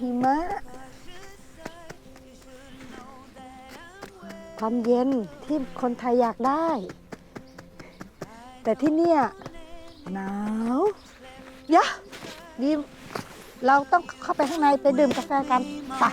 หิมะ ความเย็นที่คนไทยอยากได้ แต่ที่เนี่ยหนาวยะดีเราต้องเข้าไปข้างในไปดื่มกาแฟกันไป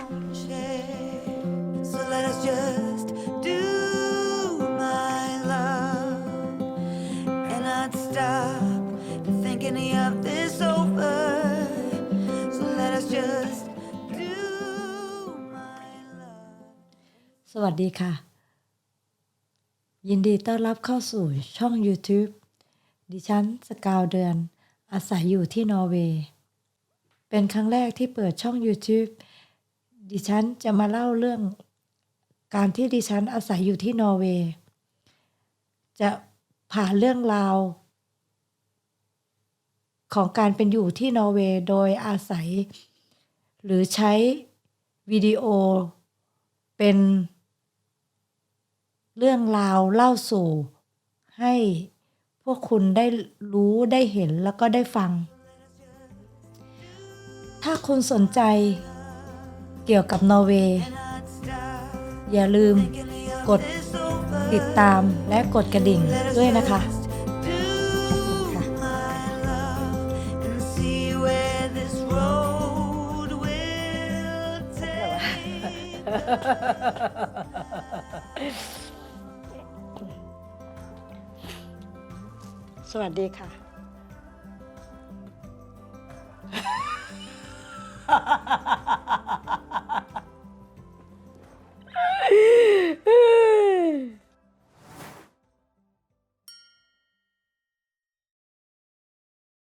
สวัสดีค่ะ ยินดีต้อนรับเข้าสู่ช่อง YouTube ดิฉันสกาวเดือน อาศัยอยู่ที่นอร์เวย์ เป็นครั้งแรกที่เปิดช่อง YouTube ดิฉันจะมาเล่าเรื่องการที่ดิฉันอาศัยอยู่ที่นอร์เวย์ จะผ่านเรื่องราว ของการเป็นอยู่ที่นอร์เวย์โดยอาศัย หรือใช้วิดีโอเป็น เรื่องราวเล่าสู่ ให้พวกคุณได้รู้ได้เห็นแล้วก็ได้ฟัง ถ้าคุณสนใจเกี่ยวกับนอร์เวย์อย่าลืมกดติดตามและกดกระดิ่งด้วยนะคะ สวัสดีค่ะ